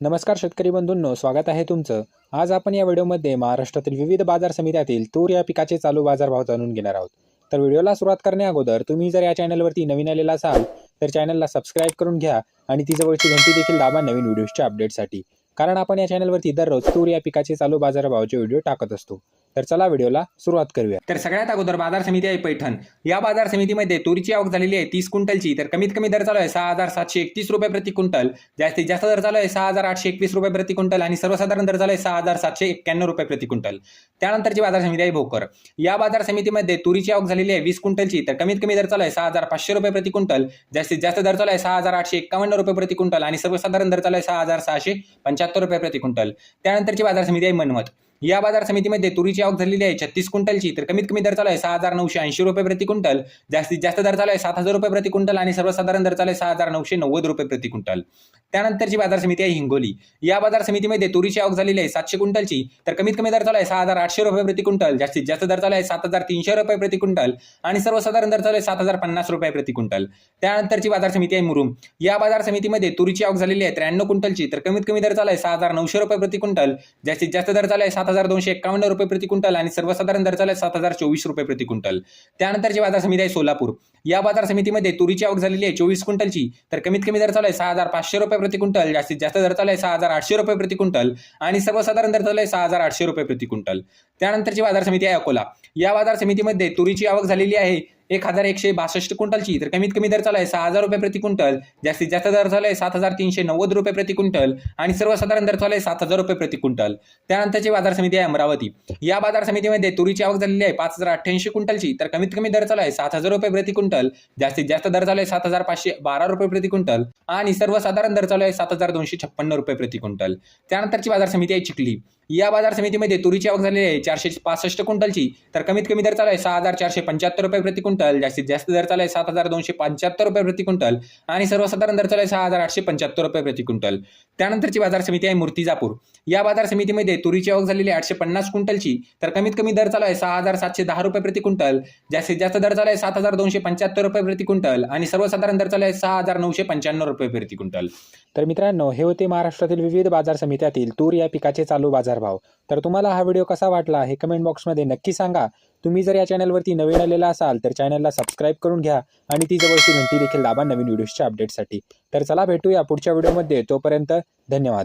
नमस्कार शेतकरी बंधूंनो स्वागत आहे तुमचं. आज आपण या व्हिडिओमध्ये महाराष्ट्रातील विविध बाजार समित्यातील तूर या पिकाचे चालू बाजारभाव जाणून घेणार आहोत. तर व्हिडिओला सुरुवात करण्या अगोदर तुम्ही जर या चॅनलवरती नवीन आलेला असाल तर चॅनलला सबस्क्राईब करून घ्या आणि ती जवळची घंटी देखील दाबा नवीन व्हिडिओच्या अपडेटसाठी कारण आपण या चॅनलवरती दररोज तूर या पिकाचे चालू बाजारभावाचे व्हिडिओ टाकत असतो. तर चला व्हिडिओला सुरुवात करूया. तर सगळ्यात अगोदर बाजार समिती आहे पैठण. या बाजार समितीमध्ये तुरीची आवक झालेली आहे तीस क्विंटलची. तर कमीत कमी दर चालू आहे सहा हजार सातशे एकतीस रुपये प्रति क्विंटल. जास्तीत जास्त दर चालू आहे सहा हजार आठशे एकवीस रुपये प्रति क्विंटल आणि सर्वसाधारण दर चालू आहे सहा हजार सातशे एक्क्याण्णव रुपये प्रति क्विंटल. त्यानंतरची बाजार समिती आहे भोकर. या बाजार समितीमध्ये तुरीची आवक झालेली आहे वीस क्विंटलची. तर कमीत कमी दर चालू आहे सहा हजार पाचशे रुपये प्रति क्विंटल. जास्तीत जास्त दर चालू आहे सहा हजार आठशे एक्कावन्न रुपये प्रति क्विंटल आणि सर्वसाधारण दर चालू आहे सहा हजार सहाशे पंच्याहत्तर रुपये प्रति क्विंटल. त्यानंतरची बाजार समिती आहे मनमत. या बाजार समितीमध्ये तुरीची आवक झालेली आहे छत्तीस क्विंटलची. तर कमीत कमी दर चालू आहे सहा हजार नऊशे ऐंशी रुपये प्रति क्विंटल. जास्तीत जास्त दर चालू आहे सात हजार रुपये प्रति क्विंटल आणि सर्वसाधारण दर चालू आहे सहा हजार नऊशे नव्वद रुपये प्रति क्विंटल. त्यानंतरची बाजार समिती आहे हिंगोली. या बाजार समितीमध्ये तुरीची आवक झालेली आहे सातशे क्विंटलची. तर कमीत कमी दर चालू आहे सहा हजार आठशे रुपये प्रति क्विंटल. जास्तीत जास्त दर चालू आहे सात हजार तीनशे रुपये प्रति क्विंटल. आणि सर्वसाधारण दर चालू आहे सात हजार पन्नास रुपये प्रति क्विंटल. त्यानंतरची बाजार समिती आहे मुरुम. या बाजार समितीमध्ये तुरीची आवक झालेली आहे त्र्याण्णव क्विंटलची. तर कमीत कमी दर चालू आहे सहा हजार नऊशे रुपये प्रति क्विंटल. जास्तीत जास्त दर चालू आहे सात हजार दोनशे एकावन्न रुपये प्रति क्विंटल. आणि सर्वसाधारण दर चालू आहे सात हजार चोवीस रुपये प्रति क्विंटल. त्यानंतरची बाजार समिती आहे सोलापूर. या बाजार समितीमध्ये तुरीची आवक झालेली आहे चोवीस क्विंटलची. तर कमीत कमी दर चालू आहे सहा हजार पाचशे रुपये प्रति क्विंटल जास्तीत जास्त दर चालू आहे सहा हजार आठशे रुपये प्रति क्विंटल आणि सर्वसाधारण दर चालू आहे सहा हजार आठशे रुपये प्रति क्विंटल. त्यानंतरची बाजार समिती आहे अकोला. या बाजार समितीमध्ये तुरीची आवक झालेली आहे. एक हजार एकशे बासष्ट क्विंटलची. तर कमीत कमी दर चालू आहे सहा हजार रुपये प्रति क्विंटल. जास्तीत जास्त दर चालू आहे सात हजार तीनशे नव्वद रुपये प्रति क्विंटल. आणि सर्वसाधारण दर चालू आहे सात हजार रुपये प्रति क्विंटल. त्यानंतरची बाजार समिती आहे अमरावती. या बाजार समितीमध्ये तुरीची आवक झालेली आहे पाच हजार अठ्ठ्याऐंशी क्विंटलची. तर कमीत कमी दर चालू आहे सात हजार रुपये प्रति क्विंटल. जास्तीत जास्त दर चालू आहे सात हजार पाचशे बारा रुपये प्रति क्विंटल. आणि सर्वसाधारण दर चालू आहे सात हजार दोनशे छप्पन्न रुपये प्रति क्विंटल. त्यानंतरची बाजार समिती आहे चिखली. या बाजार समितीमध्ये तुरीची आवक झालेली आहे चारशे पासष्ट क्विंटलची. तर कमीत कमी दर चालू आहे सहा हजार चारशे पंच्याहत्तर रुपये प्रति क्विंटल जास्तीत जास्त दर चालू आहे सात हजार दोनशे पंच्याहत्तर रुपये प्रति क्विंटल आणि सर्वसाधारण दर चालू आहे सहा हजार आठशे पंच्याहत्तर रुपये प्रति क्विंटल. त्यानंतरची बाजार समिती आहे मूर्तिजापूर. या बाजार समितीमध्ये तुरीची आवक झालेली आहे आठशे पन्नास क्विंटलची तर कमीत कमी दर चालू आहे सहा हजार सातशे दहा रुपये प्रति क्विंटल जास्तीत जास्त दर चालू आहे सात हजार दोनशे पंच्याहत्तर रुपये प्रति क्विंटल आणि सर्वसाधारण दर चालू आहे सहा हजार नऊशे पंच्याण्णव रुपये प्रति क्विंटल. तर मित्रांनो हे होते महाराष्ट्रातील विविध बाजार समित्यातील तूर या पिकाचे चालू बाजारभाव. तर तुम्हाला हा व्हिडिओ कसा वाटला हे कमेंट बॉक्समध्ये नक्की सांगा. तुम्ही जर या चॅनलवरती नवीन आलेला असाल तर चॅनलला सबस्क्राईब करून घ्या आणि ती जवळची घंटी देखील दाबा नवीन व्हिडिओजच्या अपडेटसाठी. तर चला भेटूया पुढच्या व्हिडिओमध्ये. तोपर्यंत धन्यवाद.